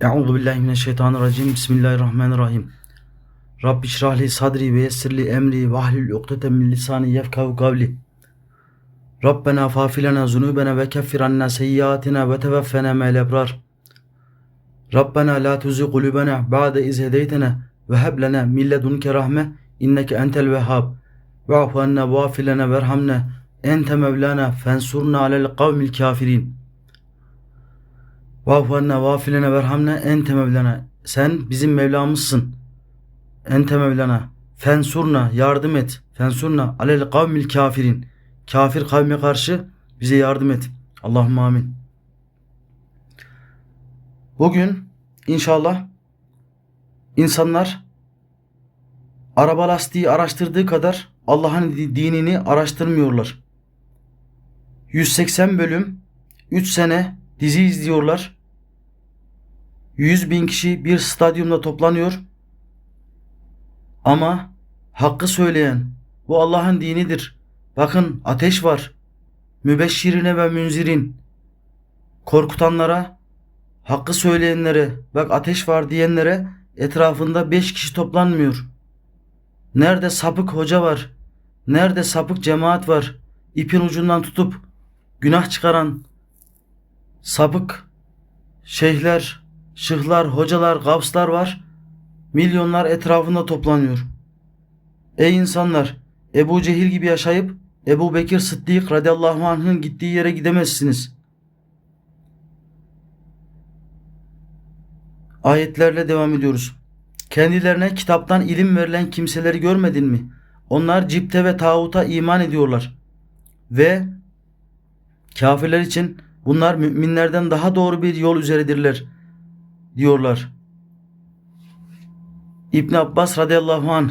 Euzu billahi mineşşeytanirracim. Bismillahirrahmanirrahim. Rabbi şrah li sadri ve yessir li emri ve ahlul ukdeten min lisani yefkahu kavli. Rabbena fafilena zunubena ve keffir anna seyyiatina ve tevaffena ma'al ebrar. Rabbena la tuzigh kulubena ba'de iz hedeytena ve heb lena min ledunke rahme inneke entel vehhab. Ve'fu anna vafilena verhamna ente mevlana fensurna alel kavmil kafirin. Vafu anne vafilene verhamne ente mevlana. Sen bizim Mevlamızsın. Ente mevlana. Fensurna yardım et. Fensurna alel kavmil kafirin. Kafir kavme karşı bize yardım et. Allahümme amin. Bugün inşallah insanlar araba lastiği araştırdığı kadar Allah'ın dinini araştırmıyorlar. 180 bölüm 3 sene dizi izliyorlar. 100 bin kişi bir stadyumda toplanıyor. Ama hakkı söyleyen bu Allah'ın dinidir. Bakın ateş var. Mübeşşirine ve münzirin. Korkutanlara, hakkı söyleyenlere, bak ateş var diyenlere etrafında 5 kişi toplanmıyor. Nerede sapık hoca var? Nerede sapık cemaat var? İpin ucundan tutup günah çıkaran sapık şeyhler, şıhlar, hocalar, gavslar var. Milyonlar etrafında toplanıyor. Ey insanlar, Ebu Cehil gibi yaşayıp Ebu Bekir Sıddık radıyallahu anh'ın gittiği yere gidemezsiniz. Ayetlerle devam ediyoruz. Kendilerine kitaptan ilim verilen kimseleri görmedin mi? Onlar cipte ve tağuta iman ediyorlar. Ve kafirler için bunlar müminlerden daha doğru bir yol üzeredirler diyorlar. İbn Abbas radıyallahu anh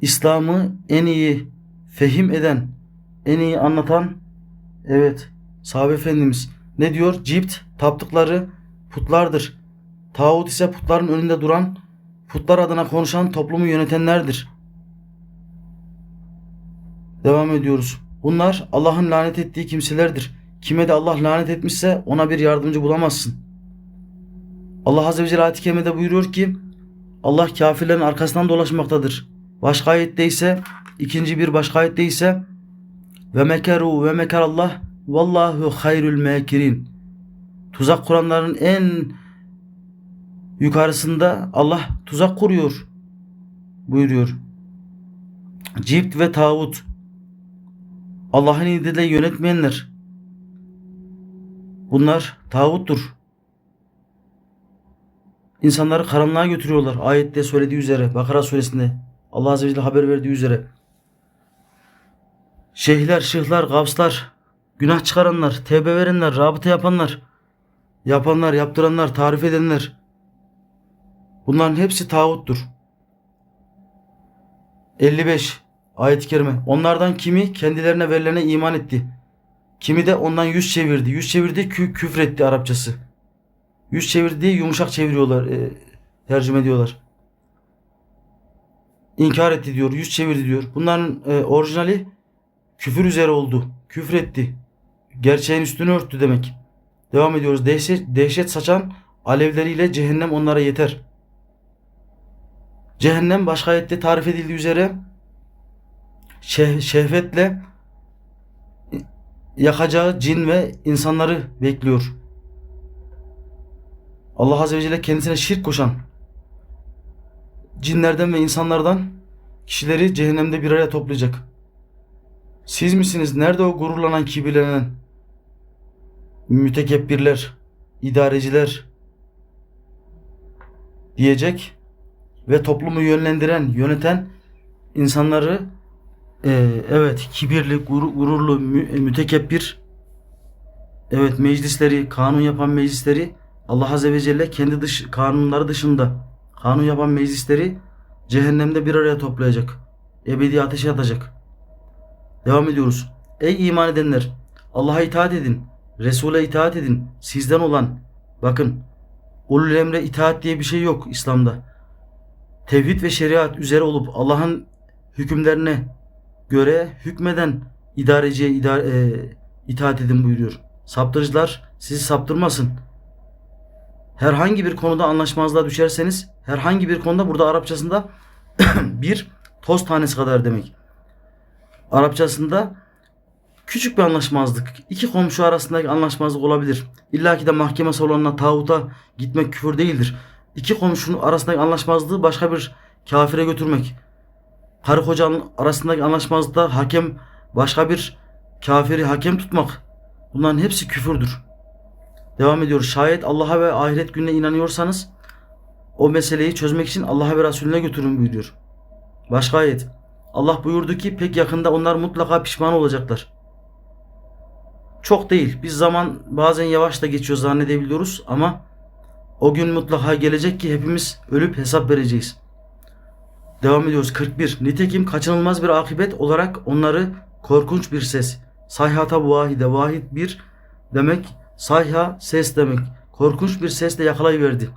İslam'ı en iyi fehim eden, en iyi anlatan evet sahabe efendimiz ne diyor? Cipt taptıkları putlardır. Tağut ise putların önünde duran, putlar adına konuşan toplumu yönetenlerdir. Devam ediyoruz. Bunlar Allah'ın lanet ettiği kimselerdir. Kime de Allah lanet etmişse ona bir yardımcı bulamazsın. Allah Azze ve Celle ayet-i buyuruyor ki Allah kafirlerin arkasından dolaşmaktadır. Başka ayette ise ikinci bir başka ayette ise ve mekeru ve meker Allah vallahu hayrul mekirin. Tuzak kuranların en yukarısında Allah tuzak kuruyor buyuruyor. Cipt ve tağut Allah'ın indiriyle yönetmeyenler bunlar tağuttur. İnsanları karanlığa götürüyorlar. Ayette söylediği üzere Bakara suresinde Allah Azze ve Celle haber verdiği üzere. Şeyhler, şıhlar, gavslar, günah çıkaranlar, tevbe verenler, rabıta yapanlar, yapanlar, yaptıranlar, tarif edenler. Bunların hepsi tağuttur. 55 ayet-i kerime. Onlardan kimi kendilerine verilene iman etti. Kimi de ondan yüz çevirdi. Yüz çevirdi kü küfretti Arapçası. Yüz çevirdi diye yumuşak çeviriyorlar. E, tercüme ediyorlar. İnkar etti diyor. Yüz çevirdi diyor. Bunların e, orijinali küfür üzere oldu. Küfretti. Gerçeğin üstünü örttü demek. Devam ediyoruz. Dehşet, dehşet saçan alevleriyle cehennem onlara yeter. Cehennem başka ayette tarif edildiği üzere şeh, şehvetle yakacağı cin ve insanları bekliyor. Allah Azze ve Celle kendisine şirk koşan cinlerden ve insanlardan kişileri cehennemde bir araya toplayacak. Siz misiniz? Nerede o gururlanan, kibirlenen mütekebbirler, idareciler diyecek ve toplumu yönlendiren, yöneten insanları e, evet kibirli, gur- gururlu, mü- mütekebbir evet meclisleri, kanun yapan meclisleri Allah Azze ve Celle kendi dış kanunları dışında kanun yapan meclisleri cehennemde bir araya toplayacak. Ebedi ateşe atacak. Devam ediyoruz. Ey iman edenler! Allah'a itaat edin. Resul'e itaat edin. Sizden olan. Bakın. Ulul emre itaat diye bir şey yok İslam'da. Tevhid ve şeriat üzere olup Allah'ın hükümlerine göre hükmeden idareciye idare, e, itaat edin buyuruyor. Saptırıcılar sizi saptırmasın. Herhangi bir konuda anlaşmazlığa düşerseniz herhangi bir konuda burada Arapçasında bir toz tanesi kadar demek. Arapçasında küçük bir anlaşmazlık. iki komşu arasındaki anlaşmazlık olabilir. İlla ki de mahkeme salonuna tağuta gitmek küfür değildir. İki komşunun arasındaki anlaşmazlığı başka bir kafire götürmek. Karı kocanın arasındaki anlaşmazlıkta hakem başka bir kafiri hakem tutmak. Bunların hepsi küfürdür. Devam ediyoruz. Şayet Allah'a ve ahiret gününe inanıyorsanız o meseleyi çözmek için Allah'a ve Resulüne götürün buyuruyor. Başka ayet. Allah buyurdu ki pek yakında onlar mutlaka pişman olacaklar. Çok değil. Biz zaman bazen yavaş da geçiyor zannedebiliyoruz ama o gün mutlaka gelecek ki hepimiz ölüp hesap vereceğiz. Devam ediyoruz. 41. Nitekim kaçınılmaz bir akibet olarak onları korkunç bir ses. Sayhata vahide. Vahid bir demek. Sayha ses demek. Korkunç bir sesle yakalayıverdi.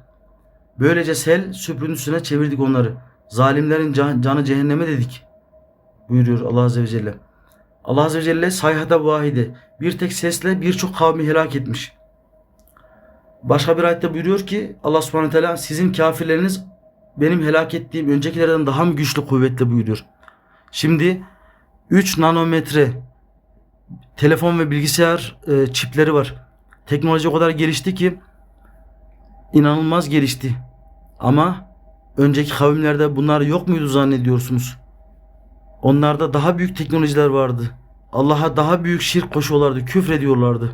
Böylece sel süprüntüsüne çevirdik onları. Zalimlerin can- canı cehenneme dedik. Buyuruyor Allah Azze ve Celle. Allah Azze ve Celle sayhada vahide. Bir tek sesle birçok kavmi helak etmiş. Başka bir ayette buyuruyor ki Allah subhanahu teala sizin kafirleriniz benim helak ettiğim öncekilerden daha mı güçlü kuvvetli buyuruyor. Şimdi 3 nanometre telefon ve bilgisayar e, çipleri var. Teknoloji o kadar gelişti ki inanılmaz gelişti. Ama önceki kavimlerde bunlar yok muydu zannediyorsunuz? Onlarda daha büyük teknolojiler vardı. Allah'a daha büyük şirk koşuyorlardı, küfrediyorlardı.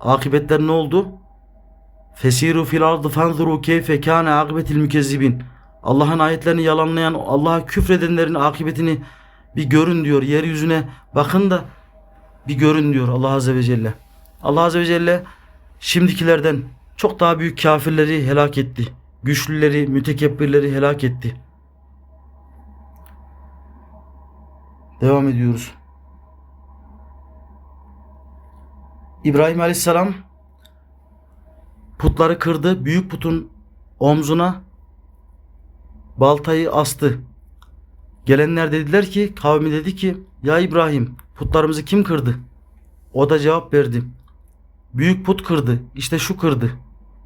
Akıbetler ne oldu? Fesiru fil ardı fanzuru keyfe kâne akıbetil mükezzibin. Allah'ın ayetlerini yalanlayan, Allah'a küfredenlerin akıbetini bir görün diyor. Yeryüzüne bakın da bir görün diyor Allah Azze ve Celle. Allah Azze ve Celle şimdikilerden çok daha büyük kafirleri helak etti. Güçlüleri, mütekebbirleri helak etti. Devam ediyoruz. İbrahim Aleyhisselam putları kırdı. Büyük putun omzuna baltayı astı. Gelenler dediler ki kavmi dedi ki ya İbrahim putlarımızı kim kırdı? O da cevap verdi. Büyük put kırdı. İşte şu kırdı.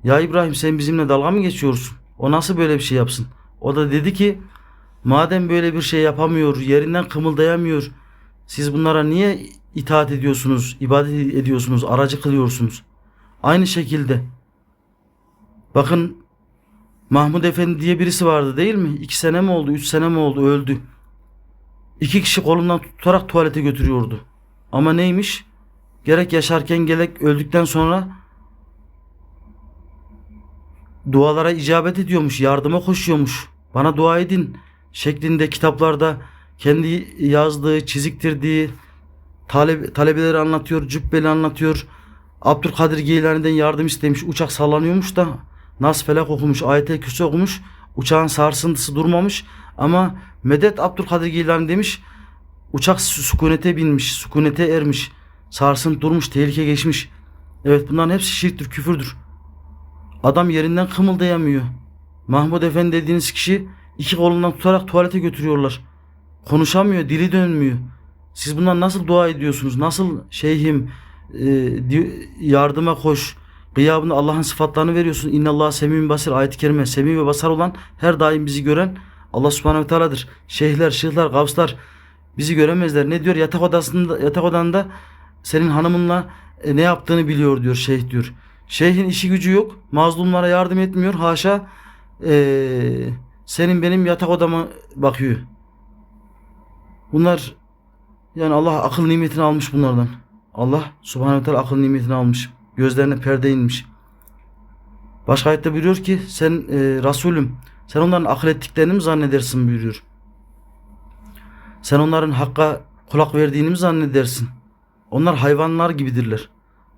Ya İbrahim sen bizimle dalga mı geçiyorsun? O nasıl böyle bir şey yapsın? O da dedi ki madem böyle bir şey yapamıyor, yerinden kımıldayamıyor. Siz bunlara niye itaat ediyorsunuz, ibadet ediyorsunuz, aracı kılıyorsunuz? Aynı şekilde bakın Mahmud Efendi diye birisi vardı değil mi? İki sene mi oldu, üç sene mi oldu öldü. İki kişi kolundan tutarak tuvalete götürüyordu. Ama neymiş? Gerek yaşarken gerek öldükten sonra dualara icabet ediyormuş, yardıma koşuyormuş. Bana dua edin şeklinde kitaplarda kendi yazdığı, çiziktirdiği talebe, talebeleri anlatıyor, cübbeli anlatıyor. Abdülkadir Geylani'den yardım istemiş. Uçak sallanıyormuş da Nas Felak okumuş, Ayet-el Kürsi okumuş. Uçağın sarsıntısı durmamış ama medet Abdülkadir Geylani demiş. Uçak sü- sükunete binmiş, sükunete ermiş. Sarsıntı durmuş, tehlike geçmiş. Evet bunların hepsi şirktir, küfürdür. Adam yerinden kımıldayamıyor. Mahmud Efendi dediğiniz kişi iki kolundan tutarak tuvalete götürüyorlar. Konuşamıyor, dili dönmüyor. Siz bundan nasıl dua ediyorsunuz? Nasıl şeyhim e, yardıma koş. Gıyabında Allah'ın sıfatlarını veriyorsun. İnna Allah semîn basir ayet-i kerime. Semî ve basar olan her daim bizi gören Allah subhanehu ve teala'dır. Şeyhler, şıhlar, gavslar bizi göremezler. Ne diyor? Yatak odasında yatak odanda senin hanımınla e, ne yaptığını biliyor diyor şeyh diyor. Şeyhin işi gücü yok. Mazlumlara yardım etmiyor. Haşa e, senin benim yatak odama bakıyor. Bunlar yani Allah akıl nimetini almış bunlardan. Allah subhanehu ve teala akıl nimetini almış. Gözlerine perde inmiş. Başka ayette buyuruyor ki sen e, Resulüm sen onların akıl ettiklerini mi zannedersin buyuruyor. Sen onların hakka kulak verdiğini mi zannedersin? Onlar hayvanlar gibidirler.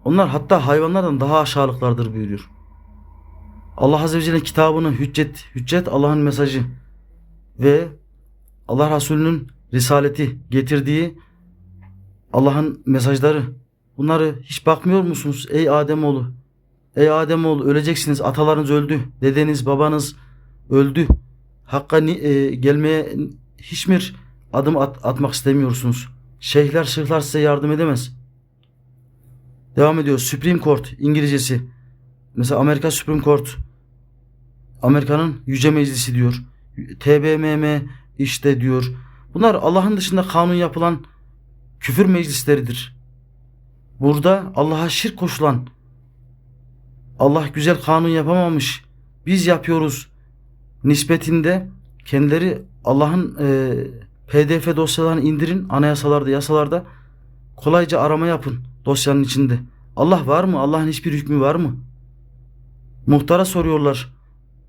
Onlar hatta hayvanlardan daha aşağılıklardır buyuruyor. Allah Azze ve Celle'nin kitabının hüccet, hüccet Allah'ın mesajı ve Allah Resulü'nün risaleti getirdiği Allah'ın mesajları. Bunları hiç bakmıyor musunuz ey Ademoğlu? Ey Ademoğlu öleceksiniz. Atalarınız öldü. Dedeniz, babanız öldü. Hakka e, gelmeye hiç mi adım at- atmak istemiyorsunuz? Şeyhler, şıhlar size yardım edemez. Devam ediyor. Supreme Court İngilizcesi. Mesela Amerika Supreme Court Amerika'nın Yüce Meclisi diyor. TBMM işte diyor. Bunlar Allah'ın dışında kanun yapılan küfür meclisleridir. Burada Allah'a şirk koşulan Allah güzel kanun yapamamış. Biz yapıyoruz nispetinde kendileri Allah'ın e, PDF dosyalarını indirin anayasalarda, yasalarda kolayca arama yapın dosyanın içinde. Allah var mı? Allah'ın hiçbir hükmü var mı? Muhtara soruyorlar.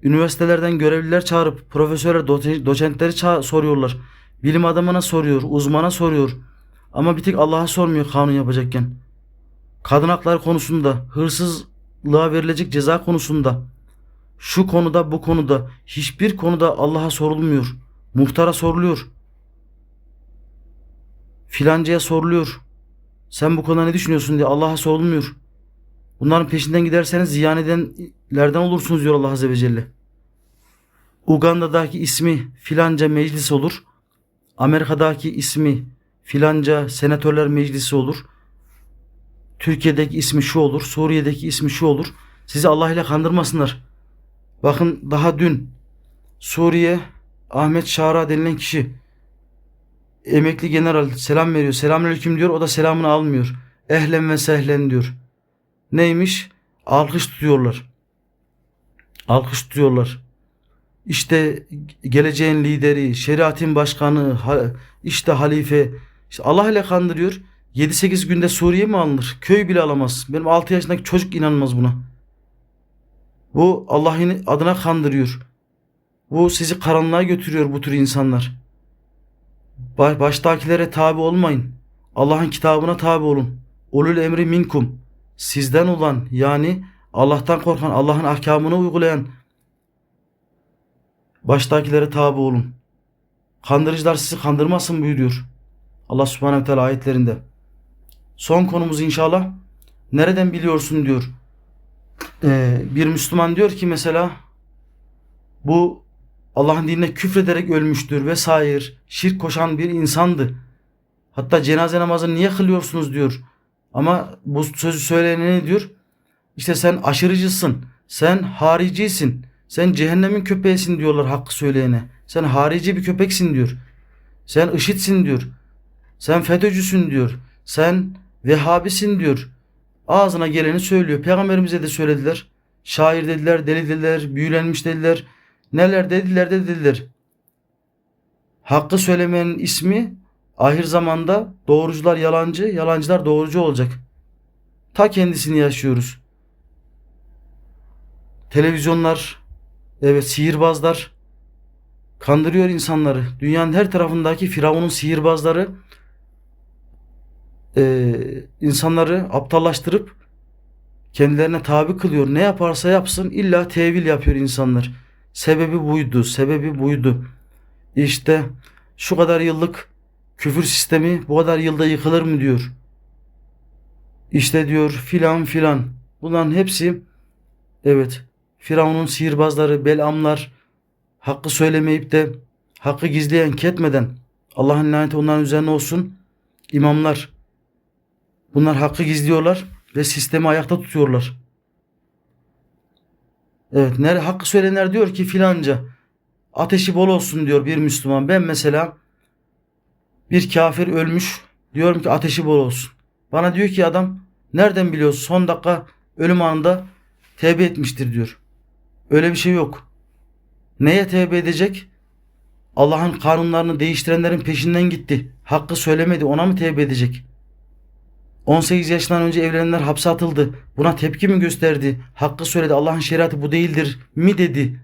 Üniversitelerden görevliler çağırıp profesörler, dote- doçentleri soruyorlar. Bilim adamına soruyor, uzmana soruyor. Ama bir tek Allah'a sormuyor kanun yapacakken. Kadın hakları konusunda, hırsızlığa verilecek ceza konusunda, şu konuda bu konuda hiçbir konuda Allah'a sorulmuyor. Muhtara soruluyor. Filancaya soruluyor. Sen bu konuda ne düşünüyorsun diye Allah'a sorulmuyor. Bunların peşinden giderseniz ziyan edenlerden olursunuz diyor Allah Azze ve Celle. Uganda'daki ismi filanca meclis olur. Amerika'daki ismi filanca senatörler meclisi olur. Türkiye'deki ismi şu olur. Suriye'deki ismi şu olur. Sizi Allah ile kandırmasınlar. Bakın daha dün Suriye Ahmet Şara denilen kişi emekli general selam veriyor. Selamünaleyküm diyor. O da selamını almıyor. Ehlen ve sehlen diyor. Neymiş? Alkış tutuyorlar. Alkış tutuyorlar. İşte geleceğin lideri, şeriatin başkanı, işte halife. İşte Allah ile kandırıyor. 7-8 günde Suriye mi alınır? Köy bile alamaz. Benim 6 yaşındaki çocuk inanmaz buna. Bu Allah'ın adına kandırıyor. Bu sizi karanlığa götürüyor bu tür insanlar. Ba- Baştakilere tabi olmayın. Allah'ın kitabına tabi olun. Ulul emri minkum. Sizden olan yani Allah'tan korkan, Allah'ın ahkamını uygulayan baştakilere tabi olun. Kandırıcılar sizi kandırmasın buyuruyor. Allah subhanehu teala ayetlerinde. Son konumuz inşallah. Nereden biliyorsun diyor. Ee, bir Müslüman diyor ki mesela bu Allah'ın dinine küfrederek ölmüştür vesaire. Şirk koşan bir insandı. Hatta cenaze namazını niye kılıyorsunuz diyor. Ama bu sözü söyleyene ne diyor? İşte sen aşırıcısın. Sen haricisin. Sen cehennemin köpeğisin diyorlar hakkı söyleyene. Sen harici bir köpeksin diyor. Sen IŞİD'sin diyor. Sen FETÖ'cüsün diyor. Sen Vehhabisin diyor. Ağzına geleni söylüyor. Peygamberimize de söylediler. Şair dediler, deli dediler, büyülenmiş dediler. Neler dediler de dediler. Hakkı söylemenin ismi ahir zamanda doğrucular yalancı, yalancılar doğrucu olacak. Ta kendisini yaşıyoruz. Televizyonlar, evet sihirbazlar kandırıyor insanları. Dünyanın her tarafındaki Firavun'un sihirbazları eee, insanları aptallaştırıp kendilerine tabi kılıyor. Ne yaparsa yapsın illa tevil yapıyor insanlar. Sebebi buydu, sebebi buydu. İşte şu kadar yıllık küfür sistemi bu kadar yılda yıkılır mı diyor. İşte diyor filan filan. Bunların hepsi evet Firavun'un sihirbazları, belamlar hakkı söylemeyip de hakkı gizleyen, ketmeden Allah'ın laneti onların üzerine olsun. İmamlar bunlar hakkı gizliyorlar ve sistemi ayakta tutuyorlar. Evet, nere hakkı söyleyenler diyor ki filanca ateşi bol olsun diyor bir Müslüman. Ben mesela bir kafir ölmüş diyorum ki ateşi bol olsun. Bana diyor ki adam nereden biliyorsun son dakika ölüm anında tevbe etmiştir diyor. Öyle bir şey yok. Neye tevbe edecek? Allah'ın kanunlarını değiştirenlerin peşinden gitti. Hakkı söylemedi ona mı tevbe edecek? 18 yaşından önce evlenenler hapse atıldı. Buna tepki mi gösterdi? Hakkı söyledi. Allah'ın şeriatı bu değildir mi dedi?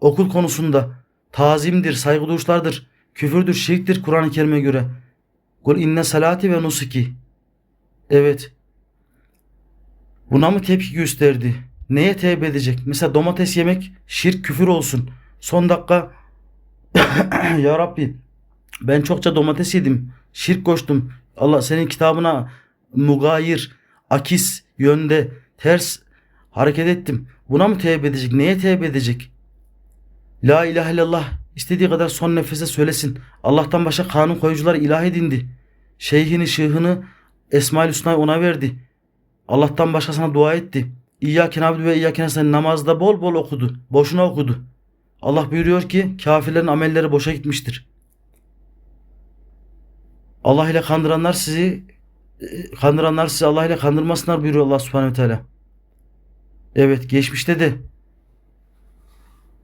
Okul konusunda tazimdir, saygı duruşlardır, küfürdür, şirktir Kur'an-ı Kerim'e göre. Kul inne salati ve nusuki. Evet. Buna mı tepki gösterdi? Neye tevbe edecek? Mesela domates yemek şirk küfür olsun. Son dakika ya Rabbi ben çokça domates yedim. Şirk koştum. Allah senin kitabına mugayir, akis yönde ters hareket ettim. Buna mı tevbe edecek? Neye tevbe edecek? La ilahe illallah istediği kadar son nefese söylesin. Allah'tan başka kanun koyucular ilah edindi. Şeyhini, şığhını Esma-ül Hüsna'yı ona verdi. Allah'tan başkasına dua etti. İyyâke na'budu ve iyyâke nestaîn namazda bol bol okudu. Boşuna okudu. Allah buyuruyor ki kafirlerin amelleri boşa gitmiştir. Allah ile kandıranlar sizi kandıranlar sizi Allah ile kandırmasınlar buyuruyor Allah Subhanahu Teala. Evet geçmişte de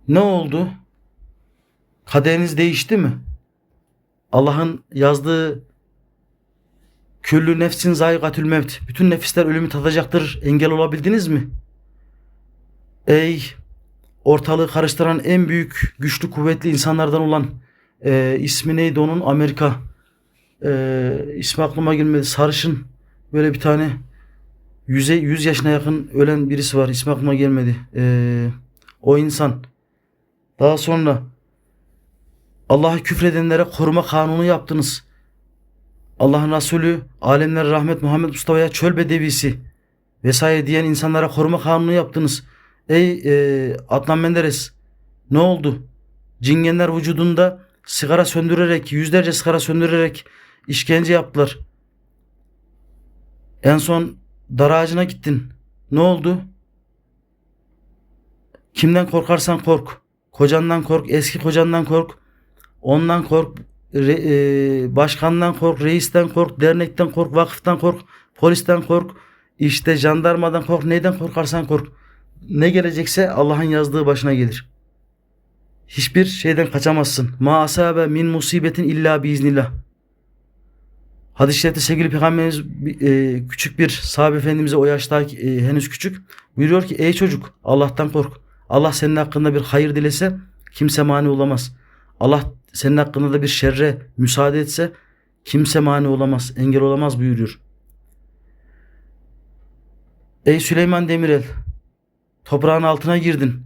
ne oldu? Kaderiniz değişti mi? Allah'ın yazdığı küllü nefsin zayikatül mevt. Bütün nefisler ölümü tadacaktır. Engel olabildiniz mi? Ey ortalığı karıştıran en büyük güçlü kuvvetli insanlardan olan e, ismi neydi onun? Amerika. E, ismi aklıma gelmedi. Sarışın böyle bir tane yüze, 100 yaşına yakın ölen birisi var. İsmi aklıma gelmedi. E, o insan. Daha sonra Allah'a küfredenlere koruma kanunu yaptınız. Allah'ın Resulü, alemler rahmet Muhammed Mustafa'ya çöl bedevisi vesaire diyen insanlara koruma kanunu yaptınız. Ey e, Adnan Menderes ne oldu? Cingenler vücudunda sigara söndürerek, yüzlerce sigara söndürerek işkence yaptılar. En son dar ağacına gittin. Ne oldu? Kimden korkarsan kork. Kocandan kork, eski kocandan kork. Ondan kork, re- e, başkandan kork, reisten kork, dernekten kork, vakıftan kork, polisten kork, işte jandarmadan kork, neyden korkarsan kork. Ne gelecekse Allah'ın yazdığı başına gelir. Hiçbir şeyden kaçamazsın. Ma asabe min musibetin illa biiznillah. Hadis-i şerifte sevgili peygamberimiz e, küçük bir sahabe efendimize o yaşta e, henüz küçük buyuruyor ki ey çocuk Allah'tan kork. Allah senin hakkında bir hayır dilese kimse mani olamaz. Allah senin hakkında da bir şerre müsaade etse kimse mani olamaz, engel olamaz buyuruyor. Ey Süleyman Demirel, toprağın altına girdin.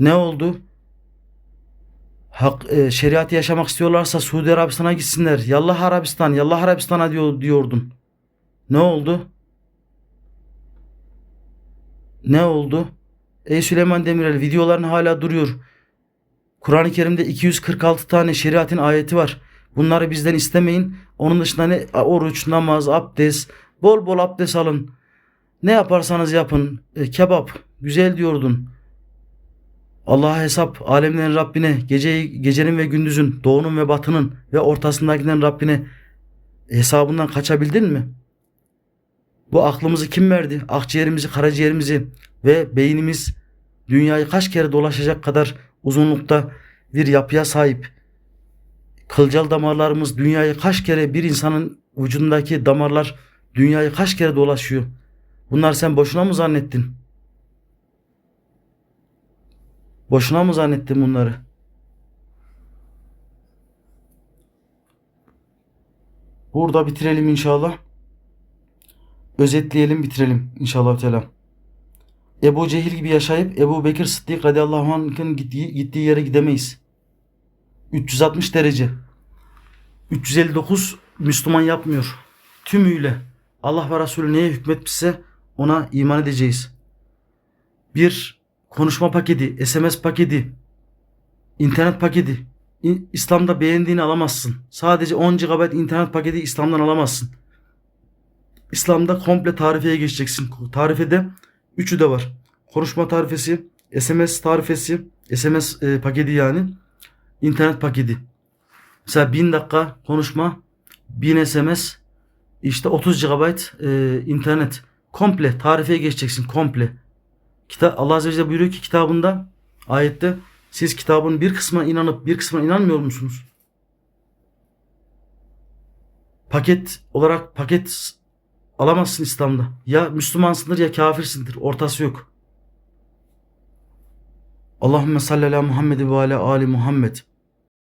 Ne oldu? Hak, e, şeriatı yaşamak istiyorlarsa Suudi Arabistan'a gitsinler. Yallah Arabistan, yallah Arabistan'a diyor, diyordun. Ne oldu? Ne oldu? Ey Süleyman Demirel videoların hala duruyor. Kur'an-ı Kerim'de 246 tane şeriatın ayeti var. Bunları bizden istemeyin. Onun dışında ne oruç, namaz, abdest, bol bol abdest alın. Ne yaparsanız yapın. E, kebap, güzel diyordun. Allah'a hesap, alemlerin Rabbine, geceyi, gecenin ve gündüzün, doğunun ve batının ve ortasındakilerin Rabbine hesabından kaçabildin mi? Bu aklımızı kim verdi? Akciğerimizi, karaciğerimizi ve beynimiz dünyayı kaç kere dolaşacak kadar uzunlukta bir yapıya sahip. Kılcal damarlarımız dünyayı kaç kere bir insanın vücudundaki damarlar dünyayı kaç kere dolaşıyor. Bunlar sen boşuna mı zannettin? Boşuna mı zannettin bunları? Burada bitirelim inşallah. Özetleyelim bitirelim inşallah Teala. Ebu Cehil gibi yaşayıp Ebu Bekir Sıddık radıyallahu anh'ın gittiği, gittiği yere gidemeyiz. 360 derece. 359 Müslüman yapmıyor. Tümüyle Allah ve Resulü neye hükmetmişse ona iman edeceğiz. Bir konuşma paketi, SMS paketi, internet paketi. İslam'da beğendiğini alamazsın. Sadece 10 GB internet paketi İslam'dan alamazsın. İslam'da komple tarifeye geçeceksin. Tarifede üçü de var. Konuşma tarifesi, SMS tarifesi, SMS e, paketi yani. internet paketi. Mesela 1000 dakika konuşma, 1000 SMS, işte 30 GB e, internet. Komple tarifeye geçeceksin komple. Kitap, Allah Azze ve Celle buyuruyor ki kitabında ayette siz kitabın bir kısmına inanıp bir kısmına inanmıyor musunuz? Paket olarak paket alamazsın İslam'da. Ya Müslümansındır ya kafirsindir. Ortası yok. Allahümme salli ala Muhammed ve ala Ali Muhammed.